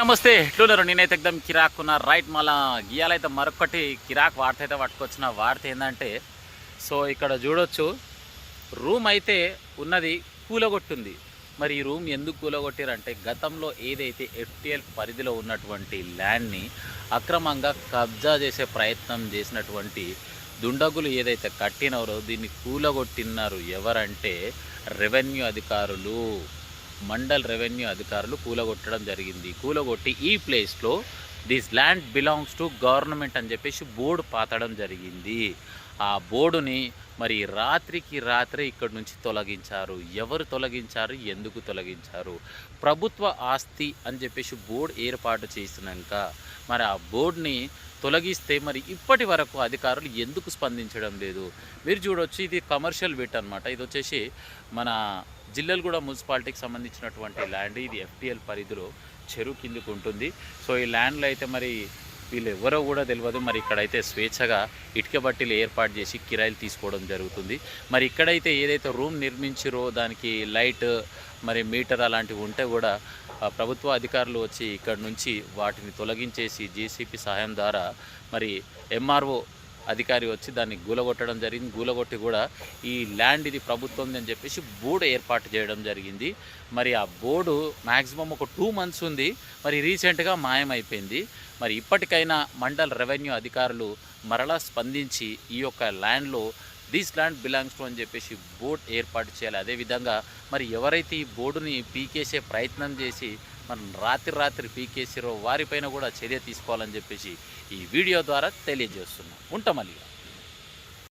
నమస్తే ఎట్లున్నారు నేనైతే ఎక్దం కిరాక్ ఉన్న రైట్ మళ్ళా గీయాలైతే మరొకటి కిరాక్ వార్త అయితే పట్టుకొచ్చిన వార్త ఏంటంటే సో ఇక్కడ చూడొచ్చు రూమ్ అయితే ఉన్నది కూలగొట్టుంది. మరి ఈ రూమ్ ఎందుకు కూలగొట్టారంటే గతంలో ఏదైతే ఎఫ్టిఎల్ పరిధిలో ఉన్నటువంటి ల్యాండ్ని అక్రమంగా కబ్జా చేసే ప్రయత్నం చేసినటువంటి దుండగులు ఏదైతే కట్టినారో దీన్ని కూలగొట్టినారు ఎవరంటే రెవెన్యూ అధికారులు. మండల్ రెవెన్యూ అధికారులు కూలగొట్టడం జరిగింది. కూలగొట్టి ఈ ప్లేస్లో this land belongs to government అని చెప్పేసి బోర్డు పాతడం జరిగింది. ఆ బోర్డుని మరి రాత్రికి రాత్రే ఇక్కడి నుంచి తొలగించారు. ఎవరు తొలగించారు? ఎందుకు తొలగించారు? ప్రభుత్వ ఆస్తి అని చెప్పేసి బోర్డు ఏర్పాటు చేసినాక మరి ఆ బోర్డుని తొలగిస్తే మరి ఇప్పటి వరకు అధికారులు ఎందుకు స్పందించడం లేదు? మీరు చూడొచ్చు ఇది కమర్షియల్ బిట్ అనమాట ఇది వచ్చేసి మన జిల్లెలగూడ మున్సిపాలిటీకి సంబంధించినటువంటి ల్యాండ్ ఇది ఎఫ్టీఎల్ పరిధిలో చెరువు కిందకు ఉంటుంది. సో ఈ ల్యాండ్లో అయితే మరి వీళ్ళు ఎవరో కూడా తెలియదు మరి ఇక్కడైతే స్వేచ్ఛగా ఇటుక బట్టీలు ఏర్పాటు చేసి కిరాయిలు తీసుకోవడం జరుగుతుంది. మరి ఇక్కడైతే ఏదైతే రూమ్ నిర్మించారో దానికి లైట్ మరి మీటర్ అలాంటివి ఉంటే కూడా ప్రభుత్వ అధికారులు వచ్చి ఇక్కడ నుంచి వాటిని తొలగించేసి జేసీపీ సహాయం ద్వారా మరి ఎంఆర్ఓ అధికారి వచ్చి దాన్ని గూలగొట్టడం జరిగింది. గూలగొట్టి కూడా ఈ ల్యాండ్ ఇది ప్రభుత్వం అని చెప్పేసి బోర్డు ఏర్పాటు చేయడం జరిగింది. మరి ఆ బోర్డు మ్యాక్సిమం ఒక టూ మంత్స్ ఉంది. మరి రీసెంట్గా మాయమైపోయింది. మరి ఇప్పటికైనా మండల్ రెవెన్యూ అధికారులు మరలా స్పందించి ఈ యొక్క ల్యాండ్లో దిస్ ల్యాండ్ బిలాంగ్స్ టు అని చెప్పేసి బోర్డు ఏర్పాటు చేయాలి. అదేవిధంగా మరి ఎవరైతే ఈ బోర్డుని పీకేసే ప్రయత్నం చేసి మనం రాత్రి రాత్రి పీకేసారో వారిపైన కూడా చర్య తీసుకోవాలని చెప్పేసి ఈ వీడియో ద్వారా తెలియజేస్తున్నాం. ఉంటాం మళ్ళీ.